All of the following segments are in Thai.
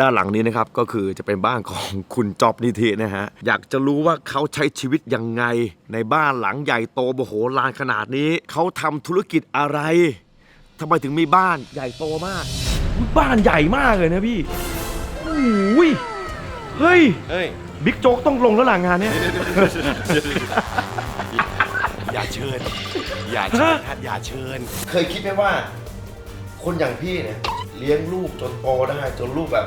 ด้านหลังนี้นะครับก็คือจะเป็นบ้านของคุณจอบนิธินะฮะอยากจะรู้ว่าเขาใช้ชีวิตยังไง ในบ้านหลังใหญ่โตโมโหลานขนาดนี้ เขาทำธุรกิจอะไรทำไมถึงมีบ้านใหญ่โตมากอุ๊ยบ้านใหญ่มากเลยนะพี่โอ้ยเฮ้ยเฮ้ย บิ๊กโจ๊กต้องลงแล้วหลังงานเนี้ยอย่าเชิญ อย่าเชิญฮะอย่าเชิญ เคยคิดไหมว่า คนอย่างพี่เนี่ย เลี้ยงลูกจนโตได้จนลูกแบบ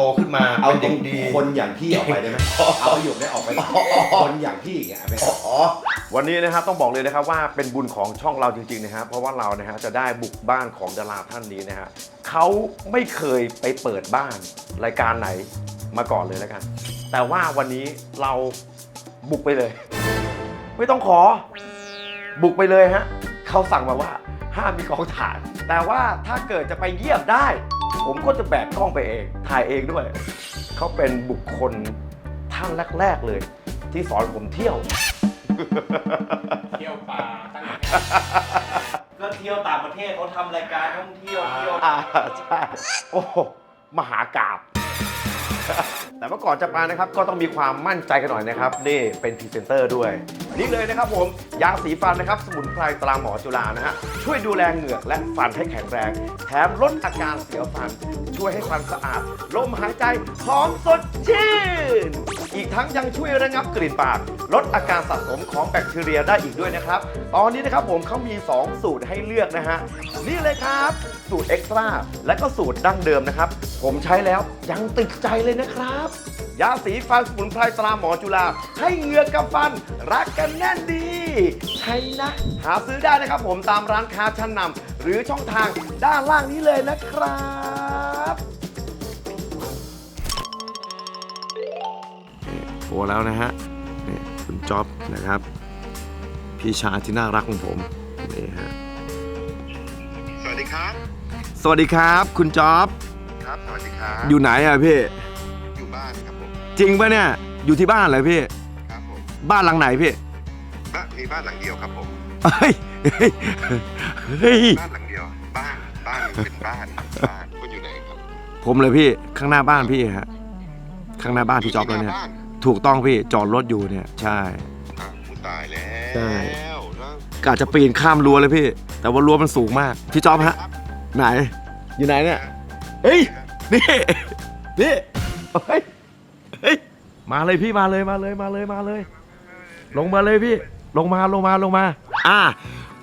โตขึ้นมาเอาเป็นตรเด็งกดี คนอย่างพี่ออกไปได้ไหมเอาประโยคได้ออกไป คนอย่างพี่อย่างเงี้ยเอาไปอ๋อ วันนี้นะครับต้องบอกเลยนะครับว่าเป็นบุญของช่องเราจริงๆนะครับเพราะว่าเรานะฮะจะได้บุกบ้านของดาราท่านนี้นะฮะเขาไม่เคยไปเปิดบ้านรายการไหนมาก่อนเลยแล้วกัน แต่ว่าวันนี้เราบุกไปเลย ไม่ต้องขอ บุกไปเลยฮะเขาสั่งมาว่าห้ามมีกองถ่ายแต่ว่าถ้าเกิดจะไปเยี่ยมได้ ผมก็จะแบกกล้องไปเอง ถ่ายเองด้วย เขาเป็นบุคคลท่านแรก ๆ เลย ที่สอนผมเที่ยว เที่ยวป่าตั้งก็เที่ยวต่างประเทศเขาทำรายการท่องเที่ยวเที่ยวอ่าใช่ โอ้โหมหากราบ แต่ว่าก่อนจะมานะครับก็ต้องมีความมั่นใจกันหน่อยนะครับนี่เป็นพรีเซนเตอร์ด้วย นี่เลยนะครับผมยาสีฟันนะครับ สมุนไพรตราหมอจุฬานะฮะช่วยดูแลเหงือกและฟันให้แข็งแรง แถมลดอาการเสียวฟัน ช่วยให้ฟันสะอาดลมหายใจหอมสดชื่น อีกทั้งยังช่วยระงับกลิ่นปาก ลดอาการสะสมของแบคทีเรียได้อีกด้วยนะครับ ตอนนี้นะครับผมเขามี 2 สูตรให้เลือกนะฮะนี่เลยครับ สูตรเอ็กซ์ตร้าและก็สูตรดั้งเดิมนะครับ ผมใช้แล้วยังติดใจเลยนะครับยาสีฟันสมุนไพรตราหมอจุฬาให้เหงือกกับฟัน รักกันแน่นดี ใช่นะ หาซื้อได้นะครับผมตามร้านค้าชั้นนำหรือช่องทางด้านล่างนี้เลยนะครับโทรแล้วนะฮะนี่คุณจ๊อบนะครับ พี่ชายที่น่ารักของผมนี่ฮะสวัสดีครับ สวัสดีครับ คุณจ๊อบครับ สวัสดีครับ อยู่ไหนอะพี่ จริงปะเนี่ยอยู่ที่บ้านเลยพี่ ครับผมบ้านหลังไหนพี่บ้านมีบ้านหลังเดียวครับผมเฮ้ยเฮ้ยเฮ้ยบ้านหลังเดียว บ้านบ้านเป็นบ้านบ้านคุณอยู่ไหนครับผมเลยพี่ข้างหน้าบ้านพี่ฮะข้างหน้าบ้านพี่จ๊อบเลยเนี่ยที่หาบ้านถูกต้องพี่จอดรถอยู่เนี่ยใช่ อะกูตายแล้วใช่ แล้วกะจะปีนข้ามรั้วเลยพี่ แต่ว่ารั้วมันสูงมากพี่จ๊อบฮะ ไหน อยู่ไหนเนี่ยเฮ้ยนี่นี่เฮ้ยเฮ้ย มาเลยพี่มาเลยมาเลยมาเลยมาเลย ลงมาเลยพี่ ลงมาลงมาลงมา อ่า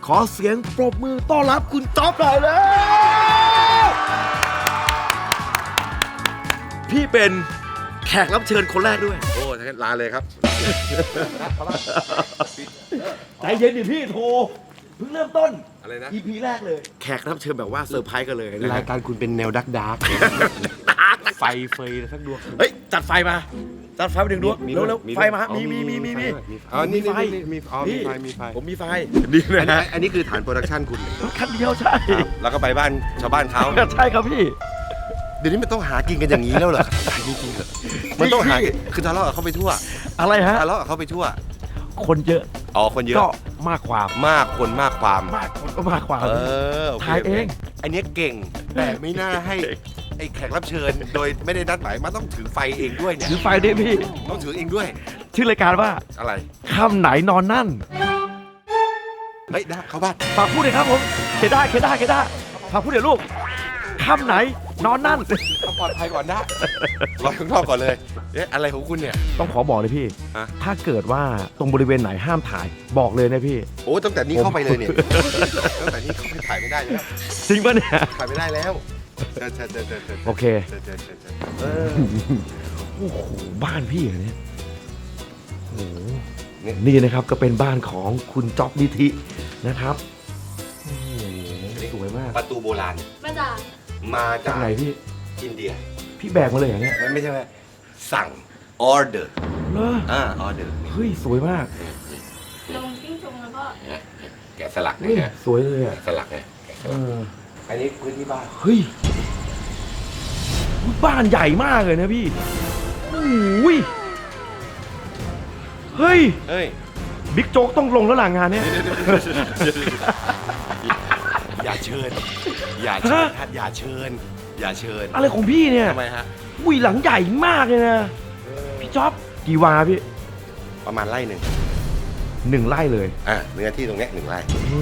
ขอเสียงปรบมือต้อนรับคุณจ๊อบหน่อยเลยพี่เป็นแขกรับเชิญคนแรกด้วย โอ้ทั้งนั้นลาเลยครับ ใจเย็นดิพี่โทรเพิ่งเริ่มต้น อะไรนะ EP แรกเลย แขกรับเชิญแบบว่าเซอร์ไพรส์กันเลยนะรายการคุณเป็นแนวดักดาร์ก ไฟเฟยสักดวงเฮ้ยจัดไฟมาจัดไฟมาหนึ่งดวงมีเร็วด้วยเร็วมีไฟมาด้วยมีมีมีมีมีอ๋อนี่มีไฟนี่นี่มีอ๋อมีไฟมีไฟผมมีไฟนี่อันนะนี้ฮะอันนี้คือฐานโปรดักชันคุณคันเดียวใช่แล้วก็ไปบ้านชาวบ้านเขาใช่ครับพี่เดี๋ยวนี้มันต้องหากินกันอย่างนี้แล้วเหรอครับจริงๆเหรอมันต้องหาพี่คือทะเลาะกับเขาไปทั่ว อะไรฮะทะเลาะกับเขาไปทั่ว คนเยอะอ๋อคนเยอะก็มากความมากคนมากความมากคนก็มากความเออโคถ่ายเอง อันเนี้ยเก่งแต่ไม่น่าให้ ไอ้แขกรับเชิญ โดยไม่ได้นัดหมายมันต้องถือไฟเองด้วยเนี่ยถือไฟด้วยพี่ ต้องถือเองด้วย ชื่อรายการว่าอะไรค่ำไหนนอนนั่น เฮ้ยได้เข้าบ้านฝากพูดเลยครับผมเคได้เคได้เคได้ฝากพูดเดี๋ยวลูกค่ำไหนนอนนั่น เอาปลอดภัยก่อนได้รอข้างนอกก่อนเลยเอ๊ะอะไรของคุณเนี่ย ต้องขอบอกเลยพี่ ฮะ ถ้าเกิดว่าตรงบริเวณไหนห้ามถ่ายบอกเลยนะพี่ โอ้ตั้งแต่นี้เข้าไปเลยเนี่ยตั้งแต่นี้เข้าไปถ่ายไม่ได้แล้ว จริงปะเนี่ยถ่ายไม่ได้แล้ว เชิญเชิญเชิญเชิญเชิญโอเคเชิญเชิญเชิญเชิญเออ โอ้โหบ้านพี่เหรอเนี่ยโอ้โหนี่นะครับก็เป็นบ้านของคุณจ๊อบนิธินะครับโอ้โหสวยมากประตูโบราณมาจากมาจาจากกไหนพี่ อินเดียพี่แบกมาเลยเหรอเนี่ยไม่ไม่ใช่ว่าสั่งออเดอร์เหรออ่าออเดอร์เฮ้ยสวยมากลงปิ้งชงแล้วก็แกะสลักเฮ้ยเนี่ยสวยเลยอะแกะสลักเนี่ยแกะสเอลักอ อันนี้พื้นที่บ้านเฮ้ยอุ๊ยบ้านใหญ่มากเลยนะพี่โอ้ยเฮ้ย เฮ้ย บิ๊กโจ๊กต้องลงแล้วหลังงานเนี้ยอย่าเชิญ อย่าเชิญฮะอย่าเชิญ อย่าเชิญอะไรของพี่เนี่ยทำไมฮะ อุ้ยหลังใหญ่มากเลยนะ พี่จ๊อบกี่วาพี่ ประมาณไร่หนึ่งหนึ่งไร่เลย อะเนื้อที่ตรงเนี้ยหนึ่งไร่โอ้โห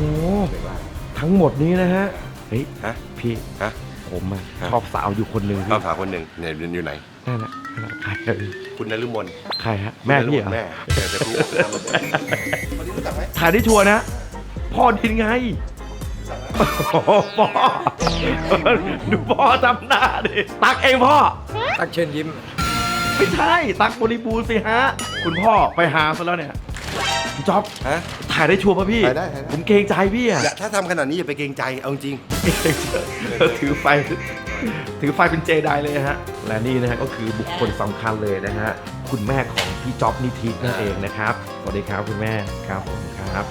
ทั้งหมดนี้นะฮะเฮ้ยฮะพี่ฮะผมอะฮะชอบสาวอยู่คนหนึ่งชพี่อบสาวคนหนึ่งเนี่ยอยู่ไหนนั่นน่ะนั่นน่ะใครเอ่ยคุณนฤมลใครฮะแม่พี่เหรอแม่เดี๋ยวจะรู้คนนี้รู้จักไหมถ่ายได้ชัวร์นะพ่อดินไงโอ้โหพ่อดูพ่อทำหน้าดิตักเองพ่อ ตักเชิญยิ้ม ไม่ใช่ ตักบริบูรณ์สิฮะ คุณพ่อไปหาซะแล้วเนี่ย พี่จ๊อบฮะถ่ายได้ชัวร์ป่ะพี่ ถ่ายได้ถ่ายได้ ผมเกรงใจพี่อะอย่าถ้าทำขนาดนี้อย่าไปเกรงใจเอาจริง ถือไฟ ถือไฟเป็นเจไดเลยนะฮะ และนี่นะฮะก็คือบุคคลสำคัญเลยนะฮะ คุณแม่ของพี่จ๊อบนิธินั่นเองนะครับ สวัสดีครับคุณแม่ครับผมครับ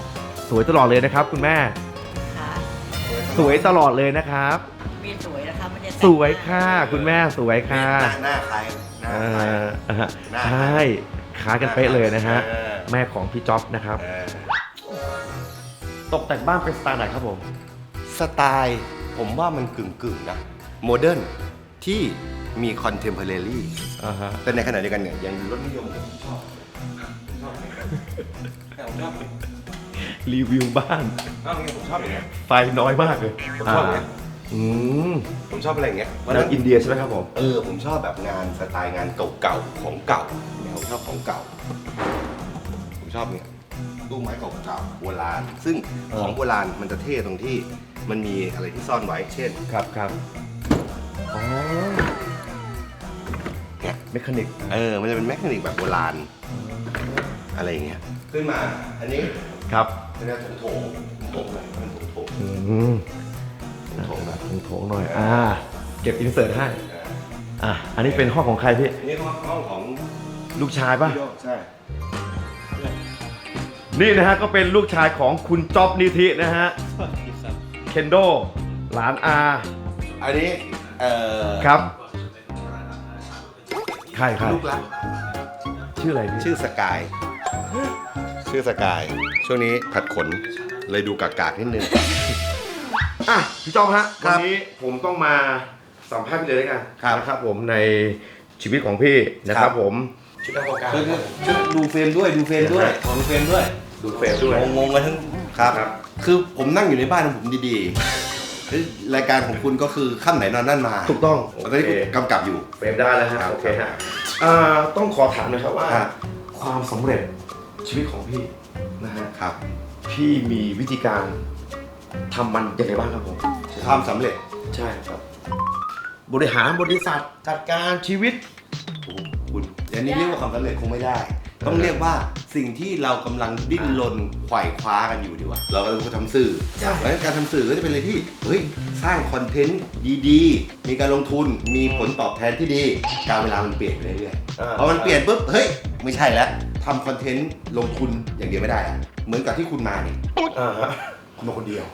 สวยตลอดเลยนะครับ คุณแม่ ค่ะสวยตลอดเลยนะครับมีสวยนะคะไม่ได้แต่งสวยค่ะ คุณแม่สวยค่ะหน้าหน้าใครหน้าอ่ใคราอ่าหน้าใช่คล้ายกันเป๊ะเลยนะฮะ เออ แม่ของพี่จ๊อบนะครับเออตกแต่งบ้านเป็นสไตล์ไหนครับผม สไตล์ผมว่ามันกึ่งกึ่งๆนะโมเดิร์นที่มีคอนเทมเพอเรรี่อ่าฮะ แต่ในขณะเดียวกันเนี่ยยังรสนิยมผมชอบชอบผมชอบรีวิวบ้านชอบผมชอบอย่างเงี้ย ไฟน้อยมากเลยผมชอบอย่างเงี้ยอืมผมชอบอะไรอย่างเงี้ยแนวอินเดียใช่ไหมครับผม เออผมชอบแบบงานสไตล์งานเก่าๆของเก่าเนี่ยผมชอบของเก่าผม ชอบเนี่ยตู้ไม้เก่าๆโบราณ ซึ่งของโบราณมันจะเท่ตรงที่มันมีอะไรที่ซ่อนไว้ เช่นครับครับอ๋อเนี่ยเมคานิกเออ มันจะเป็นแมคานิกแบบโบราณ อะไรอย่างเงี้ย ขึ้นมา อันนี้ครับเป็นแนวโถงๆโถงๆเลยมันโถงอืมๆโถงๆนะโถงๆหน่อย อ่า เก็บอินเสิร์ตให้ อะ อันนี้เป็นห้องของใครพี่นี่ห้องของลูกชายปะพี่โยใช่ นี่นะฮะก็เป็นลูกชายของคุณจ๊อบนิธินะฮะเคนโดหลานอาอันนี้เอ่อครับใครใครลูกรักชื่ออะไรพี่ชื่อสกาย ชื่อสกาย ช่วงนี้ผัดขนเลยดูกากๆนิดนึงอะพี่จ๊อบฮะครัวับนนี้ผมต้องมาสัมภาษณ์พี่เลยด้วยกันครับนะครับผมในชีวิตของพี่นะคครัรับ บผม ชุดอวกาศ ดูเฟรมด้วยดูเฟรมด้วยดูเฟรมด้วย ดูเฟซด้วย งงๆกันทั้งครับ ครับ คือผมนั่งอยู่ในบ้านของผมดีๆเฮ้ยรายการของคุณก็คือค่ำไหนนอนนั่นมาถูกต้อง ตอนนี้คุณกำกับอยู่ เฟรมได้แล้วฮะครับโอเคฮะอ่าต้องขอถามหนะครับว่าครับความสำเร็จชีวิตของพี่นะฮะครับ พี่มีวิธีการทำมันยังไงบ้างครับผมความสำเร็จ ใช่ครับ บริหารบริษัทจัดการชีวิต โอ้โหคุณอย่างนี้เรียกว่าความสำเร็จคงไม่ได้ ต้องเรียกว่าสิ่งที่เรากำลังดิ้นรนไขว่คว้ากันอยู่ดีกว่า เรากำลังทำสื่อใช่ เพราะฉะนั้นการทำสื่อก็จะเป็นอะไรที่เฮ้ยสร้างคอนเทนต์ดีๆ มีการลงทุนมีผลตอบแทนที่ดี การเวลามันเปลี่ยนไปเรื่อยๆพอมันเปลี่ยนปุ๊บเฮ้ยไม่ใช่แล้วทำคอนเทนต์ลงทุนอย่างเดียวไม่ได้อะเหมือนกับที่คุณมาเนี่ยอ่าฮะคุณมาคนเดียว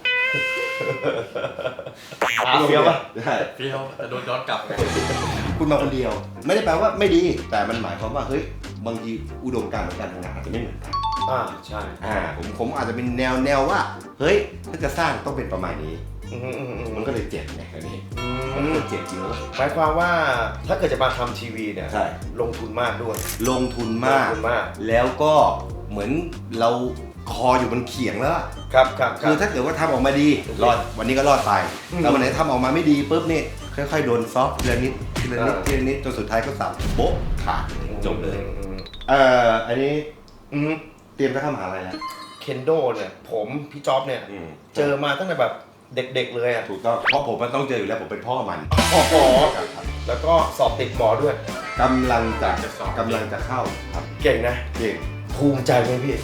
อาเฟียวปะ ใช่ เฟี้ยวแต่โดนย้อนกลับ คุณมาคนเดียว ไม่ได้แปลว่าไม่ดีแต่มันหมายความว่าเฮ้ยบางทีอุดมการณ์ของการทำงานอาจจะไม่เหมือนกันอ่าใช่อ่าผมผมอาจจะเป็นแนวแนวว่า เฮ้ยถ้าจะสร้างต้องเป็นประมาณนี้ อืมอืมอืมมันก็เลยเจ็บไงอันนี้อืมันก็มเลยเจ็บเยอะหมายความว่าถ้าเกิดจะมาทำทีวีเนี่ยใช่ลงทุนมากด้วยลงทุนมาก ลงทุนมากแล้วก็เหมือนเราคออยู่บนเขียงแล้วอะ ครับครับคือถ้าเกิดว่าทำออกมาดี รอดวันนี้ก็รอดไปอืม แล้ววันไหนทำออกมาไม่ดีปุ๊บนี่ ค่อยๆโดนซอฟต์ทีละนิดทีละนิดอ่าทีละนิดจนสุดท้ายก็สับโบ๊ะขาดเลยจบเลยอืมเอ่ออันนี้อืมเตรียมจะเข้ามหาลัยแล้วเคนโดเนี่ยผมพี่จ๊อบเนี่ยอืมเจอมาตั้งแต่แบบเด็กๆเลยอะถูกต้องเพราะผมมันต้องเจออยู่แล้วผมเป็นพ่อมันโอ้โหครับครับแล้วก็สอบติดหมอด้วยกำลังจะกำลังจะเข้าครับ เก่งนะเก่งภูมิใจไหมพี่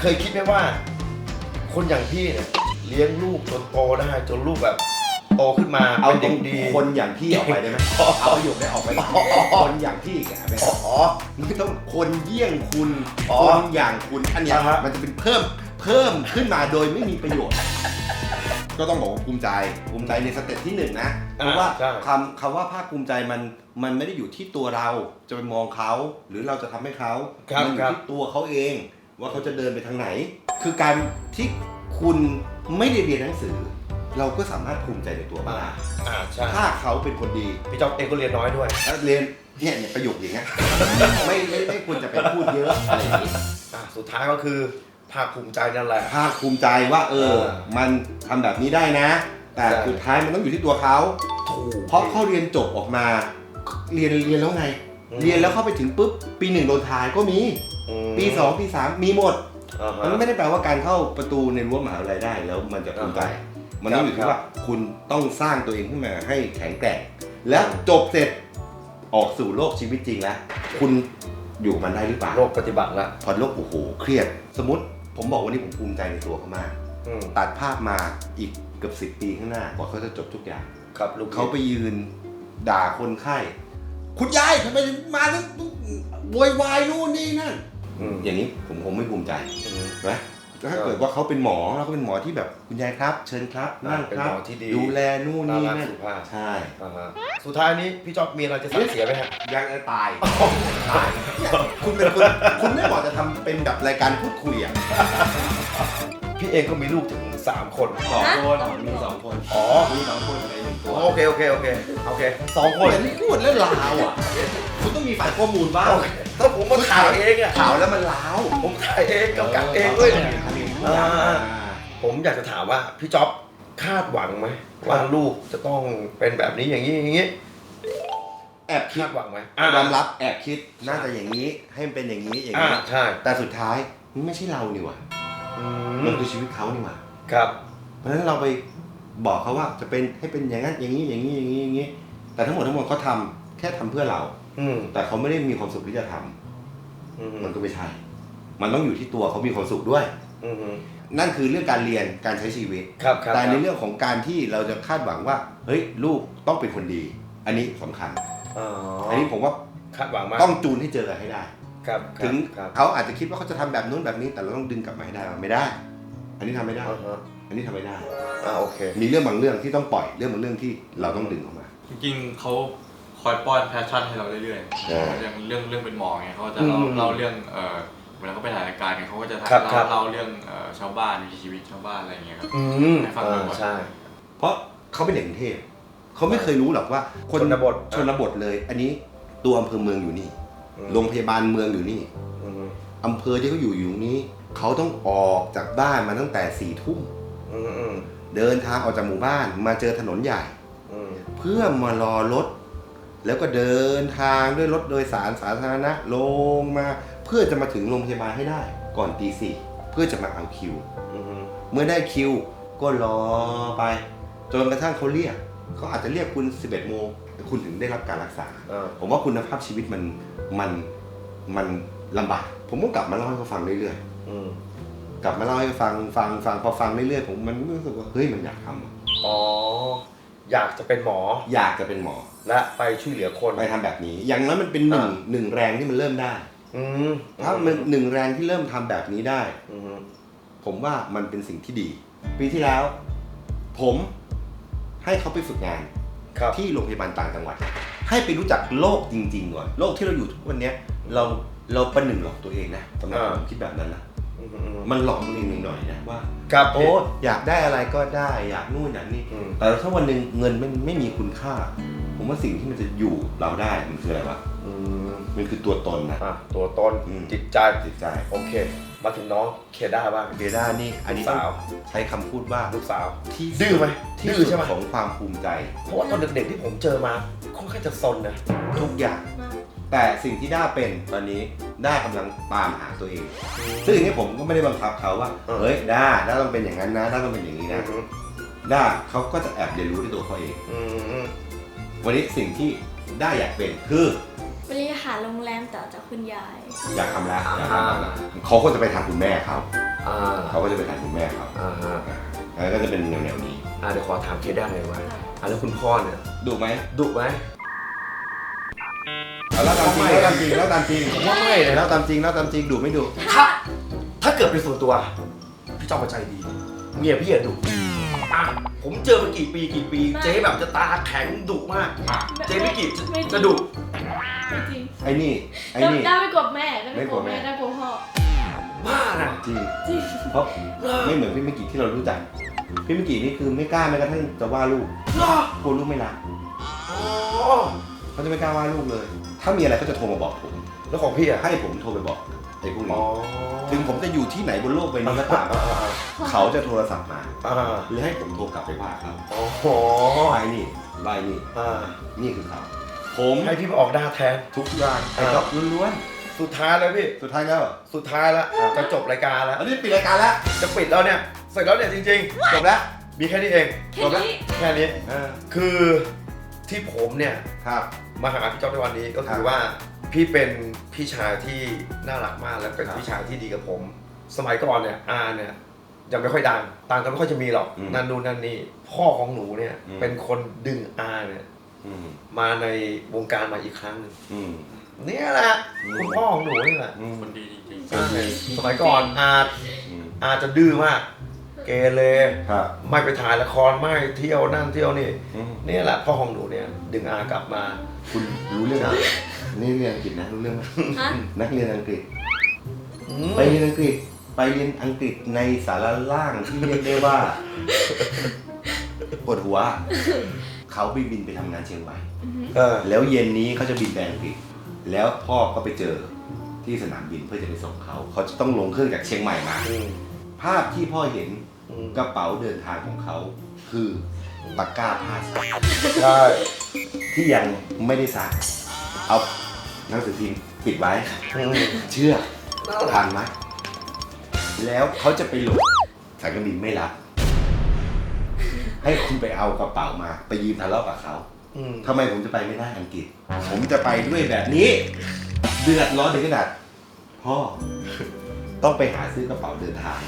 เคยคิดไหมว่า คนอย่างพี่เนี่ยเลี้ยงลูกจนโตได้จนลูกแบบ โตขึ้นมาเอาเป็นตเด็รกงดี คนอย่างพี่ออกไปได้ไหมเอาประโยคได้ออกไปได้คนอย่างพี่แกไปอ๋อไม่ต้องคนเยี่ยงคุณอ๋อ คนอย่างคุณอันเนี้ยอ่าฮะ มันจะเป็นเพิ่มเพิ่มขึ้นมาโดยไม่มีประโยชน์ ก็ต้องบอกว่าภูมิใจภูมิใจในสเต็ปที่หนึ่งนะเพราะว่าใช่ คำคำว่าภาคภูมิใจมันมันไม่ได้อยู่ที่ตัวเราจะไปมองเขา หรือเราจะทำให้เขา ครับมัอยู่ครับ ที่ตัวเขาเอง ว่าเขาจะเดินไปทางไหน คือการที่คุณไม่ได้เรียนหนังสือ เราก็สามารถภูมิใจในตัวบ้างอ่าใช่ถ้าเขาเป็นคนดีพี่จ๊อบเองก็เรียนน้อยด้วยแล้วเรียนเนี่ยเนี่ยประโยคอย่างเงี้ยไม่ไม่ไม่ควรจะไปพูดเยอะอะไรอย่างนี้อะสุดท้ายก็คือภาคภูมิใจนั่นแหละ ภาคภูมิใจว่าเออเออมันทำแบบนี้ได้นะ แต่ใช่ สุดท้ายมันต้องอยู่ที่ตัวเขาถูก เพราะเขาเรียนจบออกมา เรียนเรียนแล้วไง อืม เรียนแล้วเข้าไปถึงปุ๊บปีหนึ่งโดนทายก็มีปีสองปีสามมีหมด อ่าฮะ มันไม่ได้แปลว่าการเข้าประตูในรั้วมหาวิทยาลัยได้แล้วมันจะภูมิใจ อ่าฮะ มันต้องอยู่ครัที่บว่าคุณต้องสร้างตัวเองขึ้นมาให้แข็งแกร่ง และจบเสร็จออกสู่โลกชีวิตจริงแล้ว คุณอยู่กับมันได้หรือเปล่าโลกปฏิบัติละพอโลกโอ้โหเครียด สมมติผมบอกวันนี้ผมภูมิใจในตัวเขามากอืมตัดภาพมาอีกเกือบสิบปีข้างหน้ากว่าเขาจะจบทุกอย่าง ครับลูกเขาไปยืนด่าคนไข้ คุณยายทำไมมาแล้วโวยวายนู่นนี่นั่น อืมอย่างนี้ผมคงไม่ภูมิใจอืมนะถ้าเกิดว่าเขาเป็นหมอแล้วก็เป็นหมอที่แบบคุณยายครับ เชิญครับอ่านั่งเป็นครับหมอที่ดีดูแลนู่นนี่น่ารันั่กนสุภาพ ใช่อ่าฮะสุดท้ายนี้พี่จ๊อบมีอะไรจะสั่งเสียไหมฮะ ยังจะตายตายเนี่ยคุณเป็นคนคุณไม่เหมาะจะทำเป็นแบบรายการพูดคุยอะ พี่เองก็มีลูกถึง 3คน สองคนมีสองคนอ๋อ มีสองคนในหนึ่งตัวโอเคโอเคโอเคโอเคสองคนเหมือนที่พูดแล้วลาวอะ คุณต้องมีฝ่ายข้อมูลบ้างโอเคถ้าผมมาถ่ายเองอะข่าวแล้วมันลาวผมถ่ายเองกำกับเองด้วยเนี่ยทำเองทุกอ่าอย่างผมอยากจะถามว่าพี่จ๊อบคาดหวังไหมว่าลูกจะต้องเป็นแบบนี้อย่างนี้อย่างนี้แอบคิดคาดหวังไหมยอมรับแอบคิดน่าจะอย่างนี้ให้มันเป็นอย่างนี้อย่างอ่านี้ใช่แต่สุดท้ายมันไม่ใช่เรานี่หว่าอืมันมคือชีวิตเขานี่หว่า ครับเพราะฉะนั้นเราไปบอกเขาว่าจะเป็นให้เป็นอย่างนั้นอย่างนี้อย่างนี้อย่างนี้อย่างนี้ แต่ทั้งหมดทั้งมวลเขาทำแค่ทำเพื่อเรา อืมแต่เขาไม่ได้มีความสุขที่จะทำอืมมันก็ไม่ใช่ มันต้องอยู่ที่ตัวเขามีความสุขด้วยอืมนั่นคือเรื่องการเรียนการใช้ชีวิตครับครับแต่ในเรื่องของการที่เราจะคาดหวังว่า เฮ้ย ลูกต้องเป็นคนดี อันนี้สำคัญอ๋ออันนี้ผมว่าคาดหวังมากต้องจูนให้เจอกันให้ได้ ครับ ถึงครับเขาอาจจะคิดว่าเขาจะทำแบบนู้นแบบนี้ แต่เราต้องดึงกลับมาให้ได้ว่าไม่ได้ อันนี้ทำไม่ได้ อ่าฮะอันนี้ทำไม่ได้ อ่าโอเค มีเรื่องบางเรื่องที่ต้องปล่อยเรื่องบางเรื่องที่เราต้องดึงออกมา จริงๆเขาคอยป้อนแพชชั่นให้เราเรื่อยเออๆอย่างเรื่องเรื่องเป็นหมอไงเขาจะอืมเล่าเล่าเรื่องเออเวลาเขาไปถ่ายรายการเนี่ยเขาก็จะครับเล่าครับเล่าเรื่องเอ่อชาวบ้านวิถีชีวิตชาวบ้านอะไรอย่างเงี้ยครับ อืมให้ฟังอ่าดูก่อนใช่ เพราะเขาเป็นเด็กกรุงเทพเขาไม่เคยรู้หรอกว่าคนชนบท ชนบทเลย อันนี้ตัวอำเภอเมืองอยู่นี่ อืมโรงพยาบาลเมืองอยู่นี่อืมอำเภอที่เขาอยู่อยู่นี้ เขาต้องออกจากบ้านมาตั้งแต่สี่ทุ่มอืมอืมเดินทางออกจากหมู่บ้านมาเจอถนนใหญ่ อืมเพื่อมารอรถ แล้วก็เดินทางด้วยรถโดยสารสาธารณะลงมา เพื่อจะมาถึงโรงพยาบาลให้ได้ ก่อนตีสี่เพื่อจะมาเอาคิว อืมเมื่อได้คิวก็รอไป จนกระทั่งเขาเรียกเขาอาจจะเรียกคุณ 11โมงแต่คุณถึงได้รับการรักษา อ่าผมว่าคุณภาพชีวิตมันมันมันลำบาก ผมก็กลับมาเล่าให้เขาฟังเรื่อยอืมๆ กลับมาเล่าให้ฟังฟังฟังพอฟังเรื่อยๆผมมันรู้สึกว่าเฮ้ยมันอยากทำอะอ๋อ อยากจะเป็นหมออยากจะเป็นหมอและไปช่วยเหลือคน ไปทำแบบนี้ อย่างนั้นมันเป็นหนึ่งอ่า หนึ่งแรงที่มันเริ่มได้ อืมถ้ามันหนึ่งแรงที่เริ่มทำแบบนี้ได้ อืมผมว่ามันเป็นสิ่งที่ดี ปีที่แล้ว ผมให้เขาไปฝึกงาน ครับที่โรงพยาบาลต่างจังหวัด ให้ไปรู้จักโลกจริง ๆ ก่อน โลกที่เราอยู่ทุกวันเนี้ยเราเราประหนึ่งหลอกตัวเองนะสำหรับผมคิดแบบนั้นนะอื มอืมมันหลอกตัวเองหน่อยๆนะว่าครับโอ้อยากได้อะไรก็ได้อยากนู่นอยากนี่อืมแต่ถ้าวันหนึ่งเงินมันไม่มีคุณค่า ผมว่าสิ่งที่มันจะอยู่เราได้มันคืออะไรวะอืมมันคือตัวตนนะอะตัวตนอืมจิตใจจิตใจโอเค มาถึงน้องเคด้าบ้างเบด้านี่อันนี้ต้องสาวใช้คำพูดว่าลูกสาวที่ดื้อไหมที่ดื้อสุใช่ดไหมของความภูมิใจ เพราะว่าตอนเด็กๆที่ผมเจอมาค่อนข้างจะซนนะทุกอย่างมาก แต่สิ่งที่ด้าเป็นตอนนี้ด้ากำลังตามหาตัวเอง ซึ่งอย่างนี้ผมก็ไม่ได้บังคับเขาว่าเออ เฮ้ยด้าด้าต้องเป็นอย่างนั้นนะด้าต้องเป็นอย่างนี้อืนะมด้าเขาก็จะแอบเรียนรู้ด้วยตัวเขาเองอืมอืมวันนี้สิ่งที่ด้าอยากเป็นคือบริหารโรงแรมต่อจากคุณยาย อยากทำแล้วอยากทำแล้วเขาก็จะไปทางคุณแม่เขาอ่าเขาก็จะไปทางคุณแม่เขาอ่าฮะแล้วก็จะเป็นแนวๆนี้อ่าเดี๋ยวขอถามเคด้าหน่อยว่าอ่าแล้วคุณพ่อเนี่ย ดูไหมดุไหมเอา แล้วตามจริงแล้วตามจริงแล้วตามจริงผมว่าไม่นะแล้วตามจริงแล้วตามจริงดูไม่ดูถ้าถ้าเกิดเป็นส่วนตัว พี่จอมใจดีเมียพี่อะดุอะผมเจอมากี่ปีกี่ปีไม่เจ๊แบบจะตาแข็งดุมากอะเจ๊ไม่กี่ไม่จริงจะดุไม่จริงไอ้นี่ไอ้นี่ ได้ไม่กลัวแม่ได้ไม่กลัวไม่แม่กลัวแม่ได้กลัวพ่อบ้านะจริงจริงเพราะไม่เหมือนพี่มิกิที่เรารู้จักพี่มิกินี่คือไม่กล้าแม้กระทั่งจะว่าลูกเหรอกลัวลูกไม่รักอ๋อเขาจะไม่กล้าว่าลูกเลย ถถ้ามีอะไรเขาจะโทรมาบอกผม แล้วของพี่อะให้ผมโทรไปบอกไอ้พวกอ๋นี้อถึงผมจะอยู่ที่ไหนบนโลกใบนี้ก็ตามอ่าเขาจะโทรศัพท์มาอ่าหรือให้ผมโทรกลับไปว่าเขาโอ้โหใบนี่ใบนี่อ่านี่คือเขาผมให้พี่มาออกหน้าแทนทุกอย่างไอ้อ่าจ๊อบล้วนสุดท้ายแล้วพี่ๆสุดท้ายแล้ว สุดท้ายแล้วจะจบรายการแล้วอันนี้ปิดรายการแล้ว จะปิดแล้วเนี่ย เสร็จแล้วเนี่ยจริงจบแล้วๆมีแค่นี้เองแค่นี้แค่นี้เออคือ ที่ผมเนี่ยครับ มาหาพี่จ๊อบในวันนี้ก็คืคอรับว่าพี่เป็นพี่ชายที่น่ารักมากและเป็นครับพี่ชายที่ดีกับผม สมัยก่อนเนี่ยอาเนี่ยยังไม่ค่อยดังตังค์ก็ไม่ค่อยจะมีหรอกอืมนั่นนู่นนั่นนี่พ่อของหนูเนี่ยอืมเป็นคนดึงอาเนี่ยอืมมาในวงการมาอีกครั้งหนึ่งอืมเนี่ยแหละอืมคุณพ่อของหนูนี่แหละอืมคนดีจริงใช่สมัยก่อนอาอืมอาจะดื้อมาก เกเรครับไม่ไปถ่ายละครไม่เที่ยวนั่นเที่ยวนี่อืม เนี่ยแหละพ่อของหนูเนี่ยดึงอากลับมา คุณรู้เรื่องอะไรนี่เรียนอังกฤษนะรู้เรื่องไหมฮะ นักเรียนอังกฤษ อืมไปเรียนอังกฤษไปเรียนอังกฤษในสาระล่างที่เรียกได้ว่าปวดหัว เขาไปบินไปทำงานเชียงใหม่ เออแล้วเย็นนี้เขาจะบินไปอังกฤษ แล้วพ่อก็ไปเจอที่สนามบินเพื่อจะไปส่งเขา เขาจะต้องลงเครื่องจากเชียงใหม่มา อืมภาพที่พ่อเห็นอืม กระเป๋าเดินทางของเขาคือตะกร้าผ้าซักใช่ที่ยังไม่ได้ซัก เอาหนังสือพิมพ์ปิดไว้อืมเชื่อทันไหมแล้วเขาจะไปหลบสายการบินไม่รับ ให้คุณไปเอากระเป๋ามา ไปยืมทะเลาะกับเขาอืมทำไมผมจะไปไม่ได้อังกฤษ ผมจะไปด้วยแบบนี้ เดือดร้อนถึงขนาดพ่อ ต้องไปหาซื้อกระเป๋าเดินทาง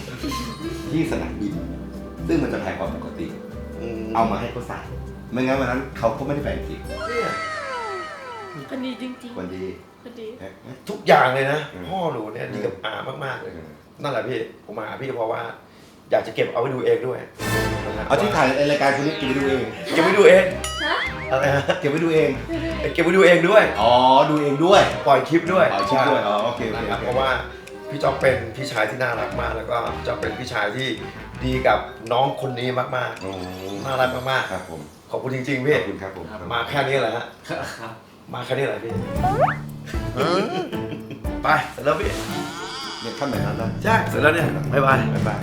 ที่สนามบิน ซึ่งมันจะแพงกว่าปกติ เอามาให้เขาใส่ไม่งั้นวันนั้นเขาก็ไม่ได้ไปอังกฤษเนี่ยคนดีจริงวันดีๆคนดีเอ๊ะทุกอย่างเลยนะอืมพ่อหนูเนี่ยดีกับอามากๆเลยเออนั่นแหละพี่ผมมาหาพี่เพราะว่า อยากจะเก็บเอาไว้ดูเองด้วยนะฮะเอาที่ถ่ายรายการคุณนี่เก็บไปดูเองเก็บไว้ดูเองฮะอะไรฮะเก็บไปดูเอง เก็บไว้ดูเองด้วย อ๋อ ดูเองด้วย ปล่อยคลิปด้วย ปล่อยคลิปด้วย อ๋อ โอเค โอเคนะครับโอเคเพราะว่า พี่จอมเป็นพี่ชายที่น่ารักมาก แล้วก็จะเป็นพี่ชายที่ดีกับน้องคนนี้มากโอ้ๆน่ารักมากครับผมๆขอบคุณจริงๆขพี่อบคุณครับผมมาแค่นี้แหละฮะครับ มาแค่นี้แหละพี่ไปเสร็จแล้วพี่เนี่ยขั้นไหนนั้นนะ ใช่เสร็จแล้วเนี่ยบ๊ายบาย บ๊ายบาย